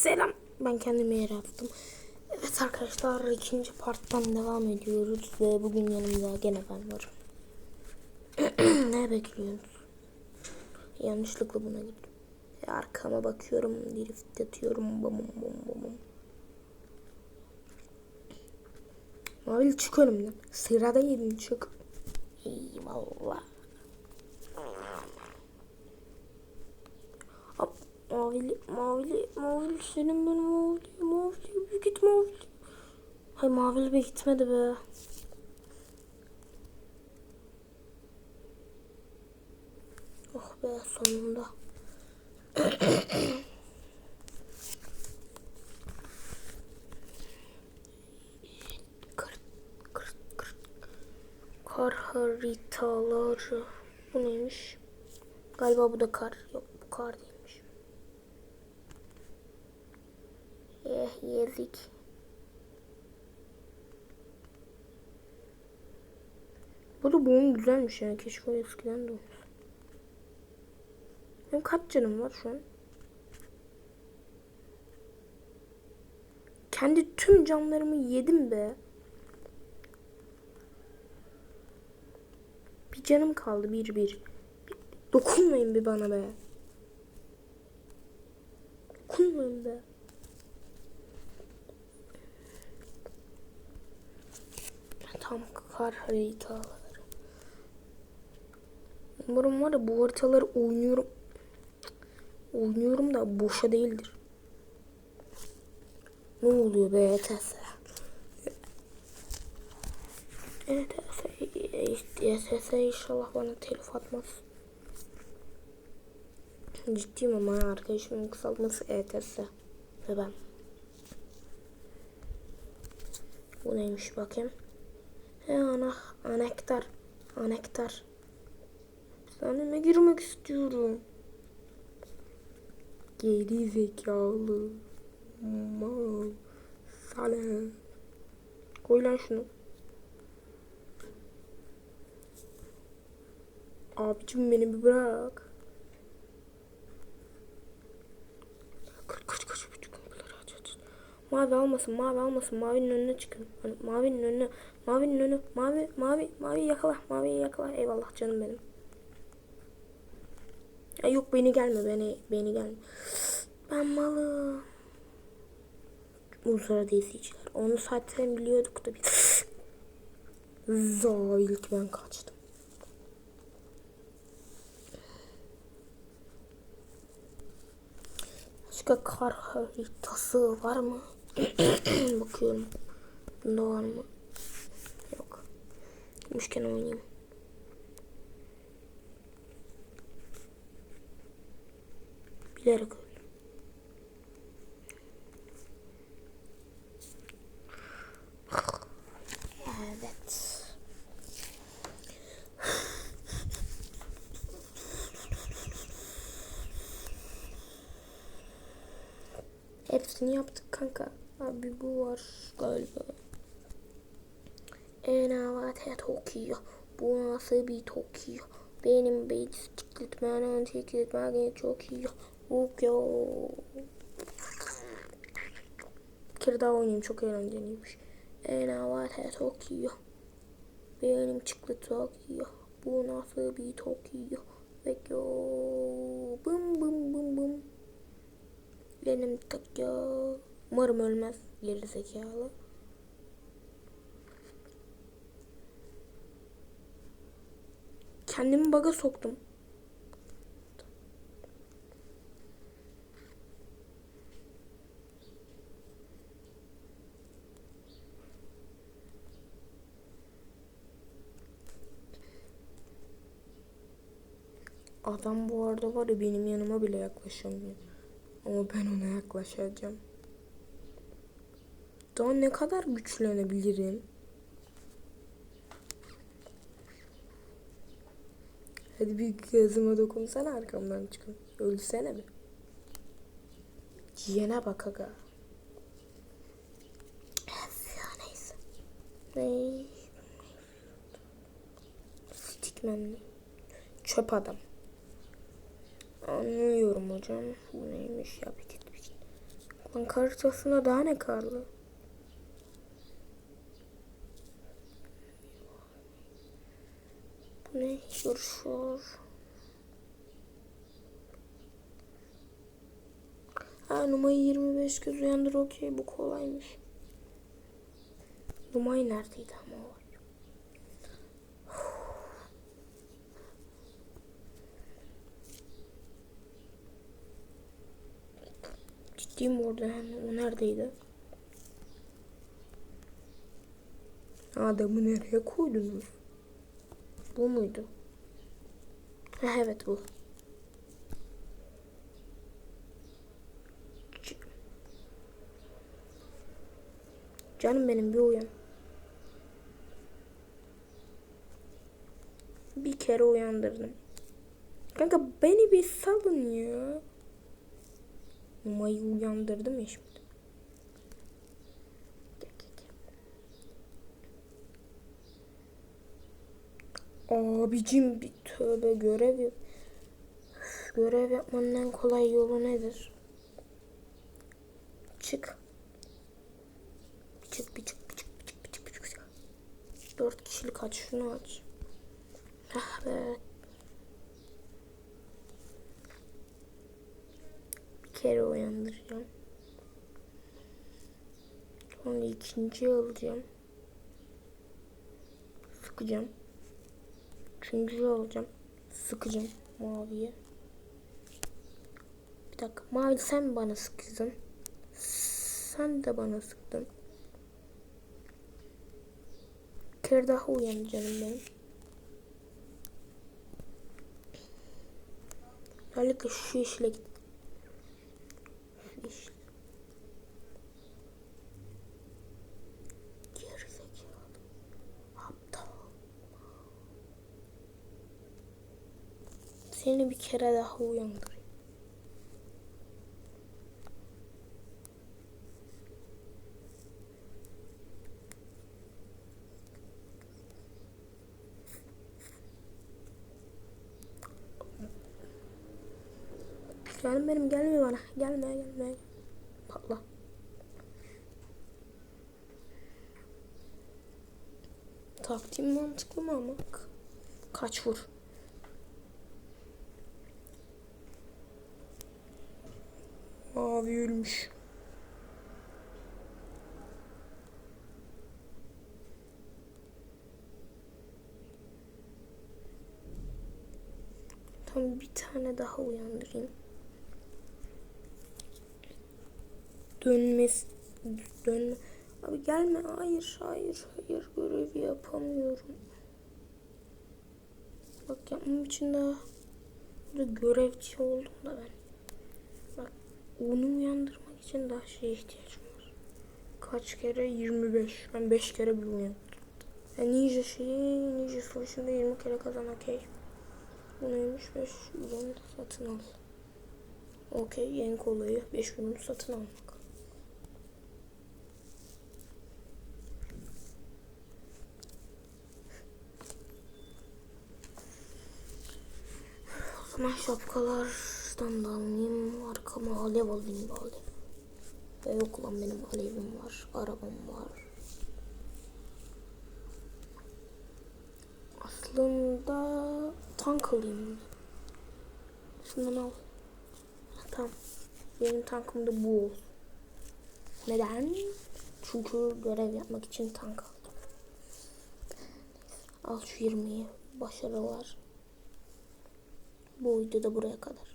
Selam. Ben kendime yer attım. Evet arkadaşlar ikinci parttan devam ediyoruz ve bugün yanımda gene ben varım. ne bekliyorsunuz? Yanlışlıkla buna gittim. E, arkama bakıyorum, drift atıyorum. Bum bum bum. Mavili çık önümden. Sıradayım çık. Eyvallah. Mavili, mavili, mavili senin benim mavili, mavili bir git mavili. Hay mavili bir gitmedi be. Oh be sonunda. Kar haritaları. Bu neymiş? Galiba bu da kar. Yok bu kar değilmiş. Yezik. Bu da bu güzelmiş yani. Keşke o eskiden de olsa. Benim kaç canım var şu an? Kendi tüm canlarımı yedim be. Bir canım kaldı bir. bir. Dokunmayın bir bana be. Dokunmayın be. Tam kar haritaları. Umarım var ya bu haritaları oynuyorum. Oynuyorum da boşa değildir. Ne oluyor be ETS? ETS, ETS inşallah bana telif atmaz. Ciddiyim ama arkadaşımın kısaltması ETS. Ve ben. Bu neymiş bakayım. He ana, anektar. Anektar. Sanime girmek istiyorum. Geri zekalı. Mal. Sana. Koy lan şunu. Abicim beni bir bırak. Kaç kaç kaç bütün kapıları aç aç. Mavi almasın mavi almasın mavinin önüne çıkın. Hani mavinin önüne mavinin önü mavi mavi mavi yakala maviyi yakala eyvallah canım benim. Ya yok beni gelme beni beni gelme. Ben malı. Uluslararası izleyiciler. Onu zaten biliyorduk da biz. Za ilk ben kaçtım. Başka kar haritası var mı? Bakıyorum. Bunda var mı? Yok. Gitmişken oynayayım. Bilerek öldüm. Evet. Hepsini yaptık kanka. Abi bu var galiba. Enavate Tokyo. Bu nasıl bir Tokyo? Benim bisiklet bana bisiklet bana çok iyi. Tokyo. Bir kere daha oynayayım çok eğlenceliymiş. Enavate Tokyo. Benim çıktı Tokyo. Bu nasıl bir Tokyo? Tokyo. Bum bum bum bum. Benim Tokyo. Umarım ölmez geri zekalı. Kendimi baga soktum. Adam bu arada var ya benim yanıma bile yaklaşamıyor. Ama ben ona yaklaşacağım. Daha ne kadar güçlenebilirim? Hadi bir gözüme dokunsana arkamdan çıkın. Ölsene mi? Yine bak aga. Neyse. Ne? Stickman. Çöp adam. Anlıyorum hocam. Bu neymiş ya bir git bir git. Lan haritasında daha ne karlı? Bu ne? Yarışıyor. Ha numarayı 25 göz uyandır okey bu kolaymış. Numarayı neredeydi ama o Ciddiyim orada yani o neredeydi? Adamı nereye koydunuz? Bu muydu? Ha, evet bu. Canım benim bir uyan. Bir kere uyandırdım. Kanka beni bir salın ya. Umayı uyandırdım ya şimdi. Abicim bir tövbe görev yap. Görev yapmanın en kolay yolu nedir? Çık bir çık bir çık bir çık bir çık bir çık. bir çık. Dört kişilik aç şunu aç. Ah be. Kere uyandıracağım. Sonra ikinciyi alacağım. Sıkacağım. Üçüncüyü alacağım. Sıkacağım maviye. Bir dakika. Mavi sen bana sıktın. Sen de bana sıktın. Bir kere daha uyan canım benim. Özellikle şu yeşile git. Seni bir kere daha uyandırayım. Canım benim gelme bana. Gelme gelme. Patla. Taktiğim mantıklı mı ama? Kaç vur. Mavi ölmüş. Tam bir tane daha uyandırayım. Dönmez dönme. Abi gelme. Hayır, hayır, hayır. Görevi yapamıyorum. Bak yapmam için daha burada görevci oldum da ben. Onu uyandırmak için daha şeye ihtiyacım var. Kaç kere? 25. Ben 5 kere uyandım. Yani ninja şeyi, ninja savaşında 20 kere kazan okey. Bu neymiş? 5 ürün satın al. Okey, en kolayı 5 ürün satın almak. O zaman şapkalardan da alayım. Arkama alev alayım bari. Ve yok lan benim alevim var. Arabam var. Aslında tank alayım. Şundan al. Tamam. Benim tankım da bu. Neden? Çünkü görev yapmak için tank aldım. Al şu 20'yi. Başarılar. Bu video da buraya kadar.